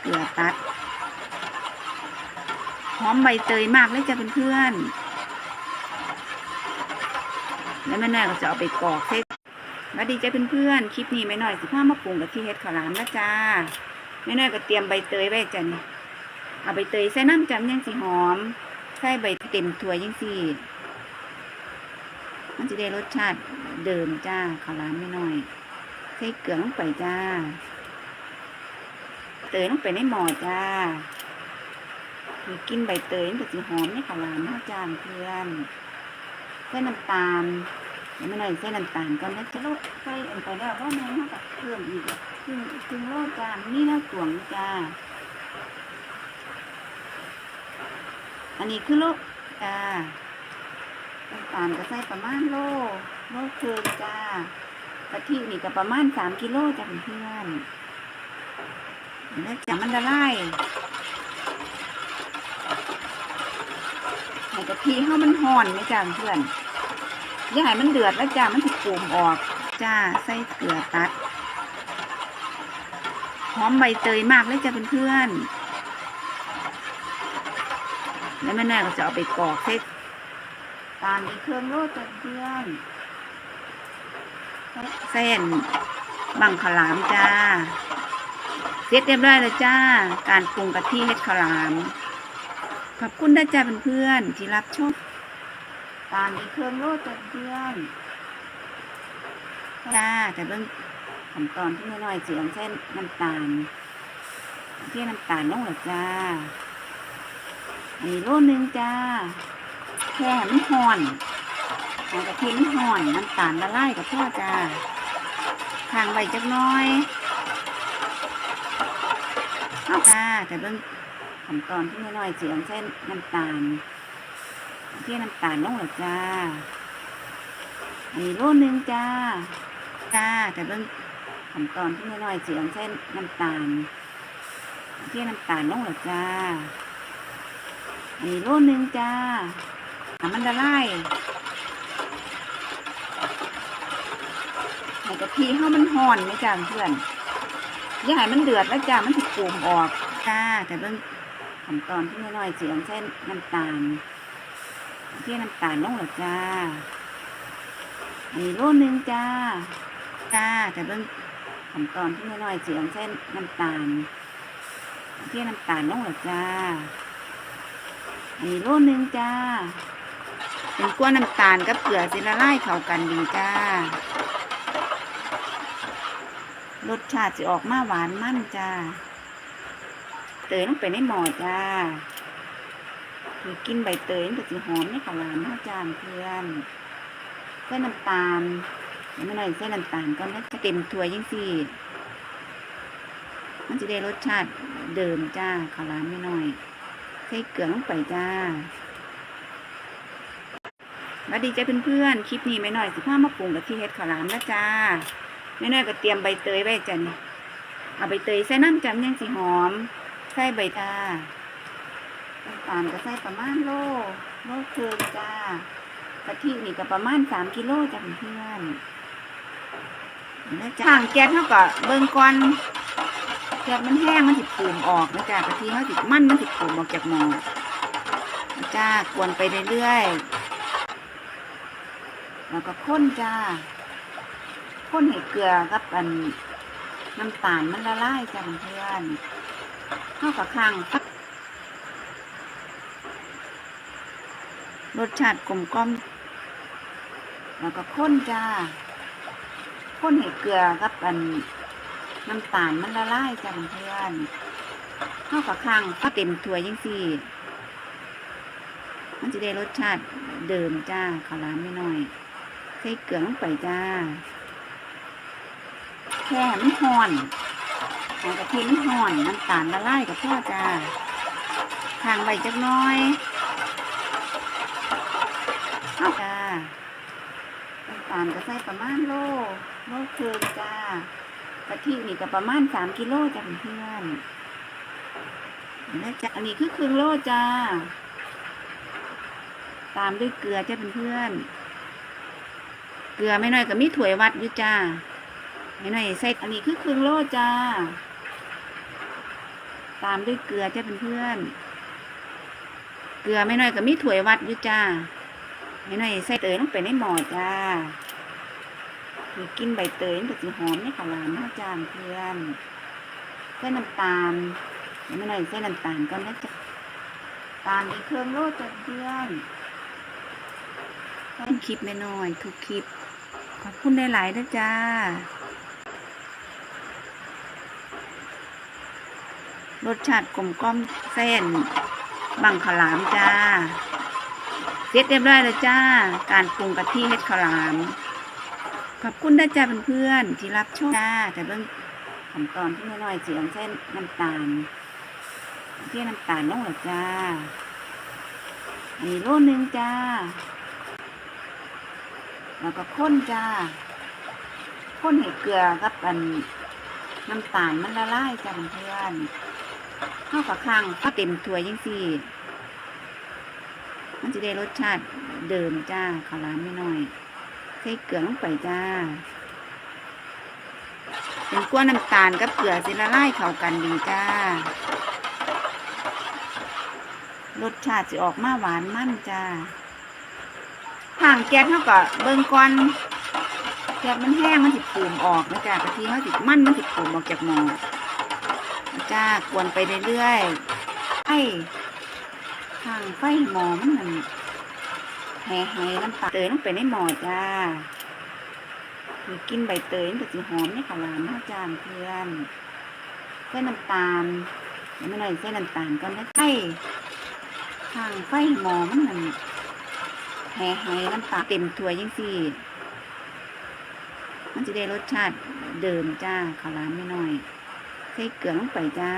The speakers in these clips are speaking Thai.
เกลือตัด หอมใบเตยมากเลยจ้ะเพื่อนๆแล้วแม่น้อยก็จะเอาไปกรอกเส้นสวัสดีจ้ะเพื่อนๆ คลิปนี้แม่น้อยสิพามาปรุงกับที่เฮ็ดข้าวหลามนะจ้าแม่น้อยก็เตรียมใบเตยไว้จ้ะนี่เอาใบเตยใส่น้ำจำยังสิหอม ใส่ใบเต็มถ้วยังสิมันจะได้รสชาติเดิมจ้าข้าวหลามไม่น้อยใส่เกลือลงไปจ้า เตยลงไปในหม้อจ้ากินใบเตยมันจะหอมในข้าวหลามเนาะจ้าเพื่อนใส่น้ำตาลเดี๋ยวไม่น้อยใส่น้ำตาลก่อนนะจะลดใส่อันไปแล้วว่าแม่งเขากับเพิ่มอีกอะครึ่งครึ่งโลจ้านี่น้ำตวงจ้า อันนี้คือโลจ้าน้ำตาลก็ใส่ประมาณโลโลครึ่งจ้ากะทินี่ก็ประมาณสามกิโลจ้ะเพื่อน แล้วจะมันละลายให้กะทิเฮามันห่อนไหมจ้ะเพื่อนอย่าให้มันเดือดแล้วจ้ามันถูกปูมออกจ้าใส่เกลือตัดหอมใบเตยมากเลยจ้ะเพื่อนๆแล้วแม่แน่ก็จะเอาไปกรอกเส้นตามอีเครื่องโลดจ้ะเพื่อนเส้นบังขลามจ้า เสร็จเรียบร้อยแล้วจ้า การปรุงกะทิเฮ็ดขาวหลาม ขอบคุณนะจ้าเพื่อนๆที่รับชม ตามอีเครื่องโลดจ้ะเพื่อนจ้าแต่เบื้องขั้นตอนที่น้อยๆเสียงเส้นน้ำตาลที่น้ำตาลลงเหรอจ้า อันนี้โลนึงจ้า แค่มันห่อนเอากะทิมันห่อนน้ำตาลละลายกับพ่อจ้าทางใบจักน้อย เอาจ้าแต่เบิ่งขั้นตอนที่น้อยเสียงเส้นน้ำตาลที่น้ำตาลลงหรอจ้าอันนี้โลนึงจ้าจ้าแต่เบิ่งขั้นตอนที่น้อยเสียงเส้นน้ำตาลที่น้ำตาลลงหรอจ้าอันนี้โลนึงจ้าน้ำมันละลายให้กะทิเฮามันห่อนไหมจ้าเพื่อน อย่าให้มันเดือดแล้วจ้ามันถูกปูมออกจ้าแต่เบิ่งขั้นตอนที่น้อยๆเสียงเช่นน้ำตาลที่น้ำตาลลงหรอจ้าอันนี้โลนึงจ้าจ้าแต่เบิ่งขั้นตอนที่น้อยๆเสียงเช่นน้ำตาลที่น้ำตาลลงหรอจ้าอันนี้โลนึงจ้าเป็นกล้วยน้ำตาลกับเกลือสิละลายเข้ากันดีจ้า รสชาติจะออกมาหวานมั่นจ้าเตยลงไปในหม้อจ้าคือกินใบเตยมันจะหอมในข้าวหลามเนาะจ้าเพื่อนใส่น้ำตาลเดี๋ยวไม่หน่อยใส่น้ำตาลก่อนแล้วจะเต็มถ้วยยังสิมันจะได้รสชาติเดิมจ้าข้าวหลามไม่น้อยใส่เกลือลงไปจ้าสวัสดีจ้าเพื่อนๆ คลิปนี้ไม่น้อยสิพามาปรุงกับที่เฮ็ดข้าวหลามนะจ้า น้อยก็เตรียมใบเตยไว้จ้ะนี่เอาใบเตยใส่น้ำจำยังสิหอม ใส่ใบตาน้ำตาลก็ใส่ประมาณโลโลเครึ่งจ้ากะทินี่ก็ประมาณสามกิโลจ้ะเพื่อนแล้วจ้างแก๊สเท่ากับเบิ่งก่อนเกลือมันแห้งมันสิปูมออกนะจ๊ะกะทิเขาสิดมันมันสิปูมออกจากหม้อจ้ากวนไปเรื่อยๆแล้วก็ข้นจ้า ข้นให้เกลือกับอันน้ำตาลมันละลายจ้ะเพื่อนเข้ากับข้างสักรสชาติกลมกล่อมแล้วก็ข้นจ้าข้นให้เกลือกับอันน้ำตาลมันละลายจ้ะเพื่อนเข้ากับข้างก็เต็มถ้วยยังสี่ มันจะได้รสชาติเดิมจ้าข้าวหลามไม่น้อยใส่เกลือลงไปจ้า แค่มันห่อนหากะทิมันห่อนน้ำตาลละลายกับพ่อจ้าทางใบจักน้อยเอาจ้าน้ำตาลก็ใส่ประมาณโลโลครึ่งจ้ากะทินี่ก็ประมาณสามกิโลจ้ะเพื่อนแล้วจ้ะอันนี้คือครึ่งโลจ้า ตามด้วยเกลือจ้ะเพื่อนเกลือไม่น้อยก็มีถ้วยวัดอยู่จ้า ไม่น้อยใส่อันนี้คือครึ่งโลจ้า ตามด้วยเกลือจ้าเพื่อนเกลือไม่หน้อยก็มีถ้ววัดอยู่จ้าไม่น้อยใส่เตยลงไปในหม้อจ้ากินใบเตยมันก็สิหอมในข้าวหลามาะจ้าเพื่อนใส่น้ำตาลเดี๋ยวไม่หน้อยใส่น้ำตาลก่อนนะจ้าตาลอีกเครื่องโลดจ้าเพื่อนต้นคลิปไม่น้อยทุกคลิปขอบคุณหลายนะจ้า รสชาติกลมกล่อมเส้นบังขลามจ้า เสร็จเรียบร้อยแล้วจ้า การปรุงกะทิเฮ็ดขลาม ขอบคุณนะจ้าเพื่อนๆที่รับชมจ้าแต่เรื่องขั้นตอนที่น้อยๆเสียงเส้นน้ำตาลเที่น้ำตาลลงหรอจ้าอันนี้โลนึงจ้า แล้วก็ข้นจ้าข้นให้เกลือกับอันน้ำตาลมันละลายจ้าเพื่อน ข้ากับข้างก็เต็มถ้วยยังสี่ มันจะได้รสชาติเดิมจ้าข้าวหลามไม่น้อยใส่เกลือลงไปจ้า เป็นกล้วยน้ำตาลกับเกลือสิละลายเข้ากันดีจ้ารสชาติจะออกมาหวานมั่นจ้าทางแก๊สเท่ากับเบิ่งก่อนแก๊สมันแห้งมันสิดปูมออกนะจ๊ะกะทิเขาสิดมั่นมันสิดปูมออกจากหม้อ จ้ากวนไปเรื่อยๆไอ้ทางไฟหมอมันมันแห่ให้น้ำตาเตยลงไปในหมอจ้าคือกินใบเตยมันก็สิหอมในข้าวหลามเนาะจ้าเพื่อนใส่น้ำตาลเดี๋ยวไม่หน่อยใส่น้ำตาลก่อนนะไอ้ทางไฟหมอมันมันแห่ให้น้ำตาเต็มถ้วยยังสี่มันจะได้รสชาติเดิมจ้าข้าวลามไม่น้อย ใส่เกลือลงไปจ้า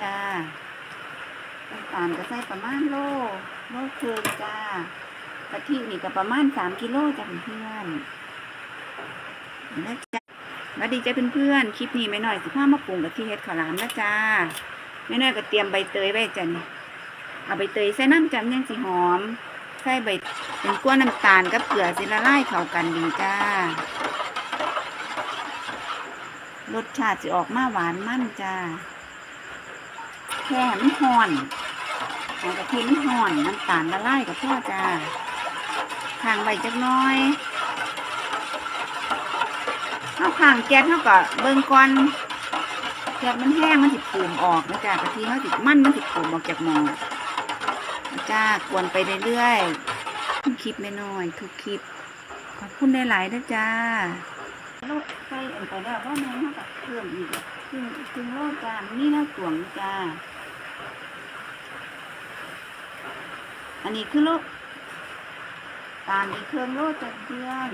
จ้าน้ำตาลก็ใส่ประมาณโลโลครึ่งจ้ากะทินี่ก็ประมาณสามกิโลจ้าเพื่อนนะจ้าสวัสดีจ้าเพื่อนๆ คลิปนี้ไม่น้อยสิพามาปรุงกะทิเฮ็ดข้าวหลามนะจ้าไม่น้อยก็เตรียมใบเตยไว้จ้ะนี่เอาใบเตยใส่น้ำจำยังสิหอม ใส่ใบเป็นกล้วยน้ำตาลกับเกลือสิละลายเข้ากันดีจ้า รสชาติจะออกมาหวานมั่นจ้าแค่มันห่อนเอากะทิมันห่อนน้ำตาลละลายกับพ่อจ้าข้างใบจักน้อยเอาข้างแก๊สเท่ากับเบิ่งก่อนแก๊สมันแห้งมันสิปูมออกนะจ้ากะทิเขาสิมันมันสิปูมออกจากหม้อจ้ากวนไปเรื่อยๆคลิปไม่น้อยทุกคลิปขอบคุณหลายๆนะจ้า ลดใส่อันไปแล้วว่าแม่เท่ากับเพิ่มอีกอะครึ่งครึ่งโลดจ้านี่น้าตวงจ้าอันนี้คือโลดตาลอีกเครื่องโลดจ้าเพื่อน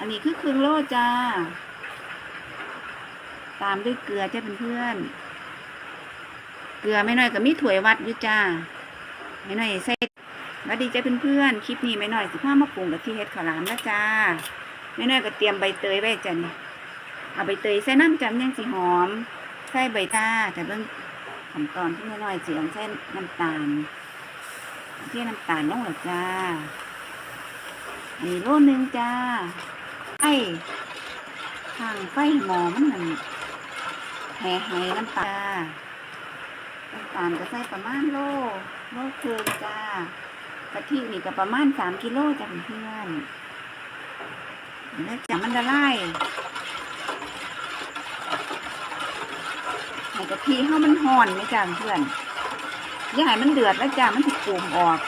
อันนี้คือครึ่งโลดจ้า ตามด้วยเกลือจ้าเพื่อน เกลือไม่น้อยก็มีถ้วยวัดอยู่จ้าไม่น้อยใส่วัสดีจ้าเพื่อนคลิปนี้ไม่น้อยสิพามาปรุงกับที่เฮ็ดข้าวหลามนะจ้า น้อยก็เตรียมใบเตยไว้จ้ะนี่เอาใบเตยใส่น้ำจำยังสิหอม ใส่ใบตาแต่เรื่องขั้นตอนที่ไม่น้อยเสียงใส่น้ำตาลที่น้ำตาลลงหรอจ้าอันนี้โลนึงจ้าไอ้ทางไฟหมอมันมันแห่ให้น้ำตาลน้ำตาลก็ใส่ประมาณโลโลครึ่งจ้ากะทินี่ก็ประมาณสามกิโลจ้ะเพื่อน แล้วจ้ะมันละลายให้กะทิเข้ามันห่อนไหมจ้ะเพื่อนอย่าให้มันเดือดแล้วจ้ะมันถิปูมออก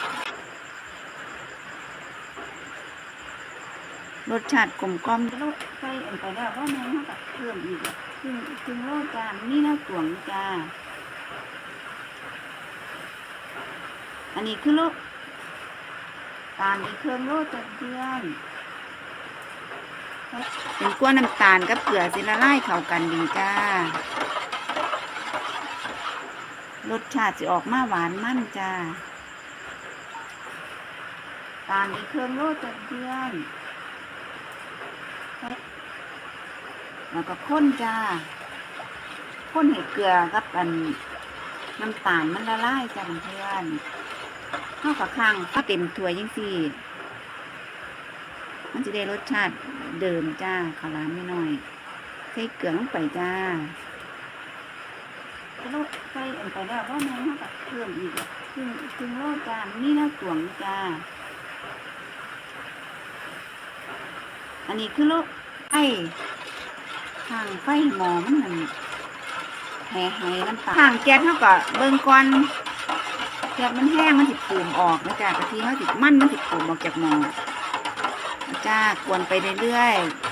รสชาติกลมกล่อมโลใส่อันไปแล้วว่าแม่เท่ากับเพิ่มอีกถึงถึงโลจ้านี่น้าตวงจ้าอันนี้คือโลตาลอีกเครื่องโลจะเพื่อน เป็นกล้วยน้ำตาลกับเกลือสิละลายเข้ากันดีจ้ารสชาติจะออกมาหวานมั่นจ้าตาลอีกเครื่องโลดจะเพื่อนแล้วก็ข้นจ้าข้นให้เกลือกับอันน้ำตาลมันละลายจ้ะเพื่อนข้าวกับข้างก็เต็มถ้วยยังสี่มันจะได้รสชาติ เดิมจ้าข้าวหลามไม่น้อยใใส่เกลือลงไปจ้าแล้วใส่อันไปแล้วว่าแม่เขาก็เพิ่มอีกอะครึ่งครึ่งโลจ้านี่แน้าตวงจ้าอันนี้คือโลไฟทางไฟหมอมันนั่นแห่ไห้น้ำตาลทางแก๊สเขาก็เบิ่งก่อนแก๊สมันแห้งมันสิปูมออกนะจ้ากะทิเขาสิมันมันสิปูมออกจากหม้อ จ้ากวนไปเรื่อยๆ